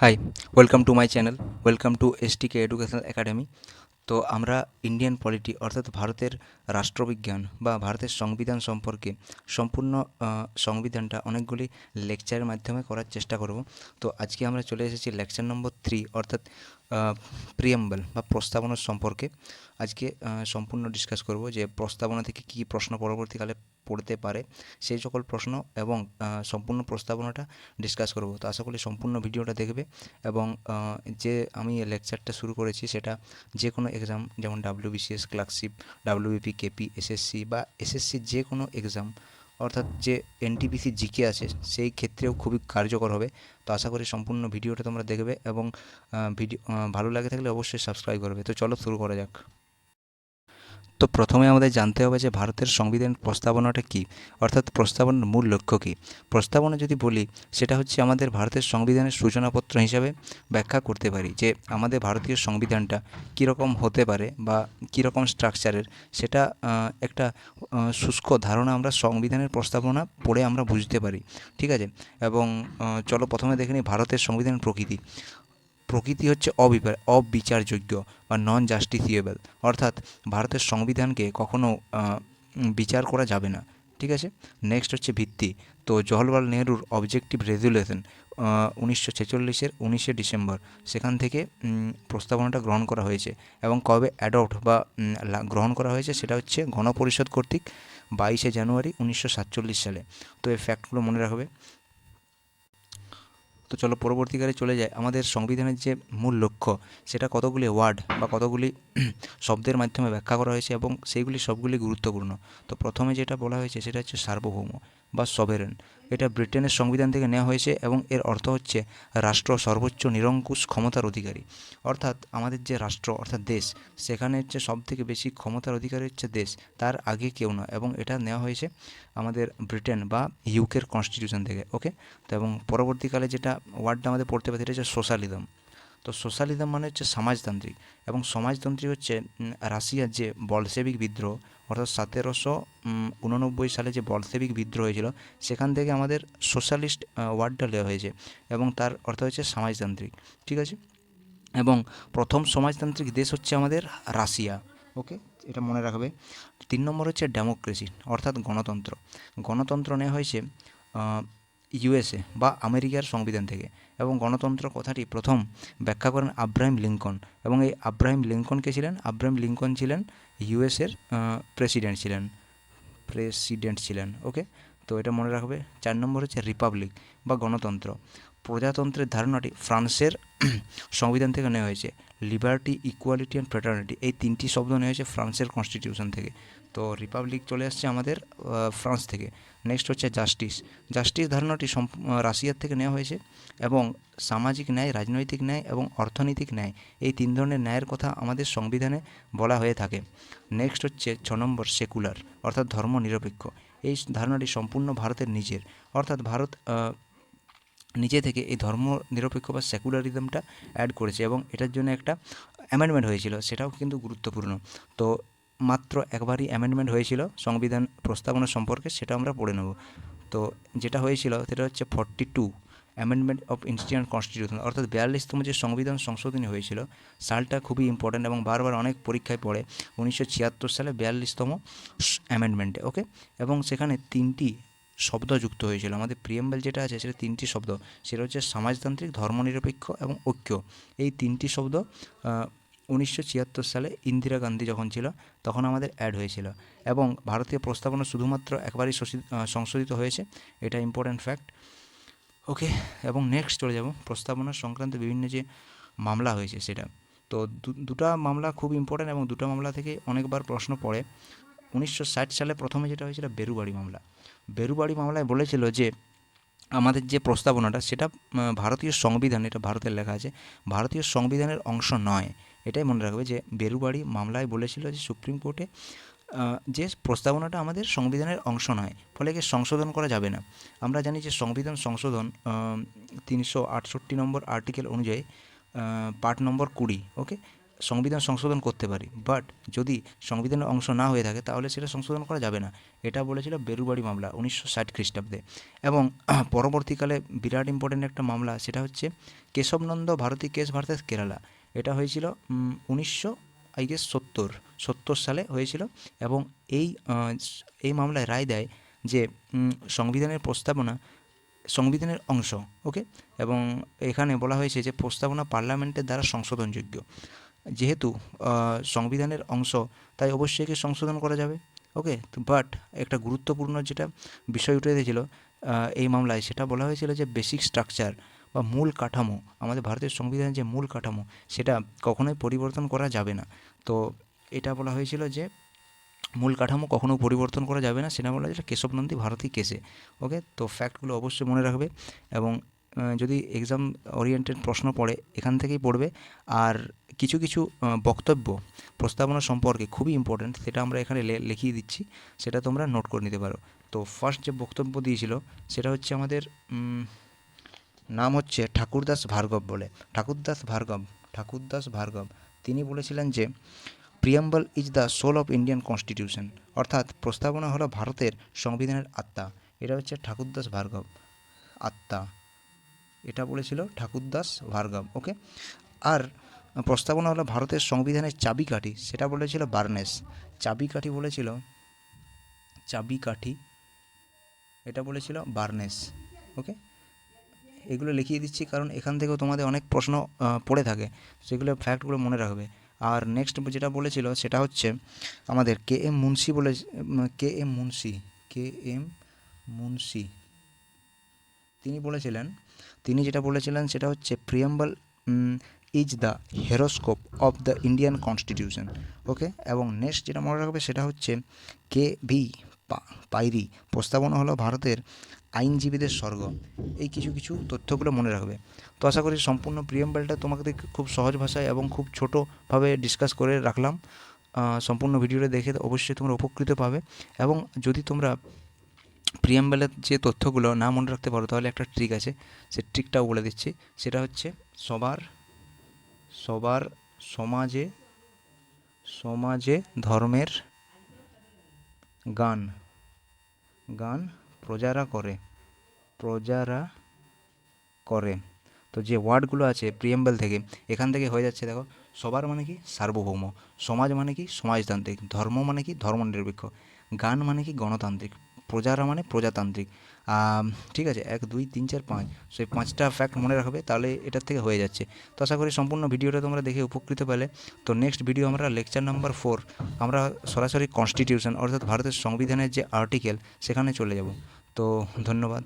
Hi welcome to my channel welcome to STK educational academy তো আমরা Indian polity অর্থাৎ ভারতের রাষ্ট্রবিজ্ঞান বা ভারতের সংবিধান সম্পর্কে সম্পূর্ণ সংবিধানটা অনেকগুলি লেকচারের মাধ্যমে করার চেষ্টা করব। তো আজকে আমরা চলে এসেছি লেকচার নম্বর থ্রি অর্থাৎ প্রিয়াম্বল বা প্রস্তাবনা সম্পর্কে। আজকে সম্পূর্ণ ডিসকাস করব যে প্রস্তাবনা থেকে কী প্রশ্ন পরবর্তীকালে পড়তে পারে, সেই সকল প্রশ্ন এবং সম্পূর্ণ প্রস্তাবনাটা ডিসকাস করব। তো আশা করি সম্পূর্ণ ভিডিওটা দেখবে এবং যে আমি লেকচারটা শুরু করেছি সেটা যে কোনো এক্সাম যেমন WBCS clerkship WBP KP SSC বা এসএসসি যে কোনো এক্সাম অর্থাৎ যে এনটিপিসি জিকে আছে, সেই ক্ষেত্রেও খুবই কার্যকর হবে। তো আশা করি সম্পূর্ণ ভিডিওটা তোমরা দেখবে এবং ভিডিও ভালো লাগে থাকলে অবশ্যই সাবস্ক্রাইব করবে। তো চলো শুরু করা যাক। তো প্রথমে আমাদের জানতে হবে যে ভারতের সংবিধান প্রস্তাবনাটা কী? অর্থাৎ প্রস্তাবনার মূল লক্ষ্য কী? প্রস্তাবনা যদি বলি, সেটা হচ্ছে আমাদের ভারতের সংবিধানের সূচনাপত্র হিসাবে ব্যাখ্যা করতে পারি যে আমাদের ভারতীয় সংবিধানটা কীরকম হতে পারে বা কীরকম স্ট্রাকচারের। সেটা একটা শুষ্ক ধারণা আমরা সংবিধানের প্রস্তাবনা পড়ে আমরা বুঝতে পারি। ঠিক আছে? এবং চলো প্রথমে দেখে নিই ভারতের সংবিধানের প্রকৃতি। প্রকৃতি হচ্ছে অবিচার অবিচারযোগ্য বা নন জাস্টিসিয়েবল অর্থাৎ ভারতের সংবিধানকে কখনো বিচার করা যাবে না। ঠিক আছে? নেক্সট হচ্ছে ভিত্তি। তো জওহরলাল নেহরুর অবজেক্টিভ রেজুলেশন উনিশশো ছেচল্লিশের উনিশে ডিসেম্বর। সেখান থেকে প্রস্তাবনাটা গ্রহণ করা হয়েছে। এবং কবে অ্যাডপ্ট বা গ্রহণ করা হয়েছে সেটা হচ্ছে গণপরিষদ কর্তৃক বাইশে জানুয়ারি উনিশশো সাতচল্লিশ সালে। তো এই ফ্যাক্টগুলো মনে রাখবে। তো চলো পরবর্তীকালে চলে যায় আমাদের সংবিধানের যে মূল লক্ষ্য, সেটা কতগুলি ওয়ার্ড বা কতগুলি শব্দের মাধ্যমে ব্যাখ্যা করা হয়েছে এবং সেইগুলি সবগুলি গুরুত্বপূর্ণ? তো প্রথমে যেটা বলা হয়েছে, সেটা হচ্ছে সার্বভৌম। বা সভেরেন এটা ব্রিটেনের সংবিধান থেকে নেওয়া হয়েছে এবং এর অর্থ হচ্ছে রাষ্ট্র সর্বোচ্চ নিরঙ্কুশ ক্ষমতার অধিকারী। অর্থাৎ আমাদের যে রাষ্ট্র, অর্থাৎ দেশ, সেখানে হচ্ছে সব থেকে বেশি ক্ষমতার অধিকারী হচ্ছে দেশ, তার আগে কেউ না এবং এটা নেওয়া হয়েছে আমাদের ব্রিটেন বা ইউকের কনস্টিটিউশন থেকে ওকে তো এবং পরবর্তীকালে যেটা ওয়ার্ডটা আমাদের পড়তে পারে সেটা হচ্ছে সোশ্যালিজম তো সোশ্যালিজম মানে হচ্ছে সমাজতান্ত্রিক এবং সমাজতান্ত্রিক হচ্ছে রাশিয়ার যে বলসেবিক বিদ্রোহ অর্থাৎ সতেরোশো উননব্বই সালে যে বলসেবিক বিদ্রোহ হয়েছিল, সেখান থেকে আমাদের সোশ্যালিস্ট ওয়ার্ডটা নেওয়া হয়েছে এবং তার অর্থ হচ্ছে সমাজতান্ত্রিক, ঠিক আছে? এবং প্রথম সমাজতান্ত্রিক দেশ হচ্ছে আমাদের রাশিয়া ওকে এটা মনে রাখবে। তিন নম্বর হচ্ছে ডেমোক্রেসি, অর্থাৎ গণতন্ত্র। গণতন্ত্র নেওয়া হয়েছে ইউএসএ বা আমেরিকার সংবিধান থেকে এবং গণতন্ত্র কথাটি প্রথম ব্যাখ্যা করেন আব্রাহিম লিঙ্কন এবং এই আব্রাহিম লিঙ্কন কে ছিলেন? আব্রাহিম লিঙ্কন ছিলেন ইউএসের প্রেসিডেন্ট ছিলেন। প্রেসিডেন্ট ছিলেন, ওকে? তো এটা মনে রাখবে, চার নম্বর হচ্ছে রিপাবলিক বা গণতন্ত্র। প্রজাতন্ত্রের ধারণাটি ফ্রান্সের সংবিধান থেকে নেওয়া হয়েছে। লিবার্টি ইকুয়ালিটি অ্যান্ড ফ্রেটার্নিটি এই তিনটি শব্দ নেওয়া হয়েছে ফ্রান্সের কনস্টিটিউশন থেকে। তো রিপাবলিক চলে আসছে আমাদের ফ্রান্স থেকে। নেক্সট হচ্ছে জাস্টিস জাস্টিস ধারণাটি রাশিয়ার থেকে নেওয়া হয়েছে এবং সামাজিক ন্যায়, রাজনৈতিক ন্যায় এবং অর্থনৈতিক ন্যায় এই তিন ধরনের ন্যায়ের কথা আমাদের সংবিধানে বলা হয়ে থাকে। নেক্সট হচ্ছে ছ নম্বর সেকুলার অর্থাৎ ধর্মনিরপেক্ষ। এই ধারণাটি সম্পূর্ণ ভারতের নিজের। অর্থাৎ ভারত নিজে থেকে এই ধর্ম নিরপেক্ষ বা সেকুলারিজমটা অ্যাড করেছে এবং এটার জন্য একটা অ্যামেন্ডমেন্ট হয়েছিল, সেটাও কিন্তু গুরুত্বপূর্ণ। তো মাত্র একবারই অ্যামেন্ডমেন্ট হয়েছিল সংবিধান প্রস্তাবনা সম্পর্কে, সেটা আমরা পড়ে নেব। তো যেটা হয়েছিল, সেটা হচ্ছে forty two amendment of Indian constitution অর্থাৎ বিয়াল্লিশতম যে সংবিধান সংশোধনী হয়েছিল, সালটা খুবই ইম্পর্ট্যান্ট এবং বারবার অনেক পরীক্ষায় পড়ে, উনিশশো ছিয়াত্তর সালে বিয়াল্লিশতম অ্যামেন্ডমেন্টে ওকে এবং সেখানে তিনটি শব্দ যুক্ত হয়েছিল। আমাদের প্রিয়েম্বল যেটা আছে, সেটা তিনটি শব্দ। সেটা হচ্ছে সমাজতান্ত্রিক, ধর্মনিরপেক্ষ এবং ঐক্য। এই তিনটি শব্দ উনিশশো ছিয়াত্তর সালে ইন্দিরা গান্ধী যখন ছিল, তখন আমাদের অ্যাড হয়েছিল। এবং ভারতীয় প্রস্তাবনা শুধুমাত্র একবারই সংশোধিত হয়েছে। এটা ইম্পর্ট্যান্ট ফ্যাক্ট ওকে এবং নেক্সট চলে যাব। প্রস্তাবনা সংক্রান্ত বিভিন্ন যে মামলা হয়েছে সেটা। তো দুটা মামলা খুব ইম্পর্ট্যান্ট এবং দুটো মামলা থেকে অনেকবার প্রশ্ন পড়ে। উনিশশো ষাট সালে প্রথমে যেটা হয়েছিল, বেরুবাড়ি মামলা। বেরুবাড়ি মামলায় বলেছিল যে, আমাদের যে প্রস্তাবনাটা, সেটা ভারতীয় সংবিধান, এটা ভারতের লেখা আছে, ভারতীয় সংবিধানের অংশ নয়। এটাই মনে রাখবে যে, বেরুবাড়ি মামলায় বলেছিল যে, সুপ্রিম কোর্টে যে প্রস্তাবনাটা আমাদের সংবিধানের অংশ নয়, ফলে একে সংশোধন করা যাবে না। আমরা জানি যে, সংবিধান সংশোধন তিনশো আটষট্টি নম্বর আর্টিকেল অনুযায়ী পার্ট নম্বর কুড়ি, ওকে? সংবিধান সংশোধন করতে পারি। বাট যদি সংবিধানের অংশ না হয়ে থাকে, তাহলে সেটা সংশোধন করা যাবে না। এটা বলেছিল বেরুবাড়ি মামলা, উনিশশো ষাট খ্রিস্টাব্দে। এবং পরবর্তীকালে বিরাট ইম্পর্টেন্ট একটা মামলা, সেটা হচ্ছে কেশবনন্দ ভারতী কেস ভার্সেস কেরালা। এটা হয়েছিল উনিশশো আই গেস সত্তর সত্তর সালে হয়েছিল। এবং এই এই মামলায় রায় দেয় যে সংবিধানের প্রস্তাবনা, সংবিধানের অংশ ওকে এবং এখানে বলা হয়েছে যে, প্রস্তাবনা পার্লামেন্টের দ্বারা সংশোধনযোগ্য। যেহেতু সংবিধানের অংশ, তাই অবশ্যই একে সংশোধন করা যাবে। ওকে? বাট একটা গুরুত্বপূর্ণ যেটা বিষয় উঠে এসেছিল এই মামলায় সেটা বলা হয়েছিল যে বেসিক স্ট্রাকচার বা মূল কাঠামো, আমাদের ভারতের সংবিধানের যে মূল কাঠামো, সেটা কখনোই পরিবর্তন করা যাবে না। তো এটা বলা হয়েছিল যে মূল কাঠামো কখনো পরিবর্তন করা যাবে না, সেটা বলা হয়েছিল কেশবনন্দী ভারতী কেসে। ওকে? তো ফ্যাক্টগুলো অবশ্যই মনে রাখবে এবং যদি এক্সাম ওরিয়েন্টেড প্রশ্ন পড়ে, এখান থেকেই পড়বে। আর কিছু কিছু বক্তব্য প্রস্তাবনা সম্পর্কে খুবই ইম্পর্ট্যান্ট সেটা আমরা এখানে লিখিয়ে দিচ্ছি, সেটা তোমরা নোট করে নিতে পারো। তো ফার্স্ট যে বক্তব্য দিয়েছিল, সেটা হচ্ছে আমাদের নাম হচ্ছে ঠাকুরদাস ভার্গব বলে। ঠাকুরদাস ভার্গব ঠাকুরদাস ভার্গব, তিনি বলেছিলেন যে preamble is the soul of Indian constitution অর্থাৎ প্রস্তাবনা হলো ভারতের সংবিধানের আত্মা। এটা হচ্ছে ঠাকুরদাস ভার্গব, আত্মা। এটা বলেছিল ঠাকুরদাস ভার্গব ওকে আর প্রস্তাবনা হলো ভারতের সংবিধানের চাবিকাঠি, সেটা বলেছিল বার্নেস। চাবিকাঠি বলেছিল, চাবিকাঠি, এটা বলেছিল বার্নেস। ওকে? এগুলো লিখিয়ে দিচ্ছি কারণ এখান থেকেও তোমাদের অনেক প্রশ্ন পড়ে থাকে, সেগুলো ফ্যাক্টগুলো মনে রাখবে। আর নেক্সট যেটা বলেছিল সেটা হচ্ছে আমাদের কে এম মুন্সি বলে K M Munshi, K M Munshi. তিনি বলেছিলেন, তিনি যেটা বলেছিলেন সেটা হচ্ছে preamble is the horoscope of the Indian constitution okay এবং নেক্সট যেটা মনে রাখবে সেটা হচ্ছে কে ভি পাইরি, প্রস্তাবনা হলো ভারতের আইনজীবীদের স্বর্গ। এই কিছু কিছু তথ্যগুলো মনে রাখবে। তো আশা করি সম্পূর্ণ প্রিয়াম্বলটা তোমাকে খুব সহজ ভাষায় এবং খুব ছোটোভাবে ডিসকাস করে রাখলাম। সম্পূর্ণ ভিডিওটা দেখে অবশ্যই তোমরা উপকৃত পাবে। এবং যদি তোমরা প্রিয়াম্বেলের যে তথ্যগুলো না মনে রাখতে পারো, তাহলে একটা ট্রিক আছে। সে ট্রিকটাও বলে দিচ্ছি। সেটা হচ্ছে সবার সবার সমাজে সমাজে ধর্মের গান গান প্রজারা করে প্রজারা করে। তো যে ওয়ার্ডগুলো আছে প্রিয়াম্বেল থেকে, এখান থেকে হয়ে যাচ্ছে দেখো, সবার মানে কি? সার্বভৌম। সমাজ মানে কি? সমাজতান্ত্রিক। ধর্ম মানে কি? ধর্মনিরপেক্ষ গান মানে কি? গণতান্ত্রিক। প্রজারা মানে প্রজাতান্ত্রিক। ঠিক আছে, এক, দুই, তিন, চার, পাঁচ। সেই পাঁচটা ফ্যাক্ট মনে রাখবে, তাহলে এটার থেকে হয়ে যাচ্ছে। তো আশা করি সম্পূর্ণ ভিডিওটা তোমরা দেখে উপকৃত পেলে। তো নেক্সট ভিডিও আমরা লেকচার নাম্বার ফোর আমরা সরাসরি কনস্টিটিউশন অর্থাৎ ভারতের সংবিধানের যে আর্টিকেল সেখানে চলে যাব। তো ধন্যবাদ।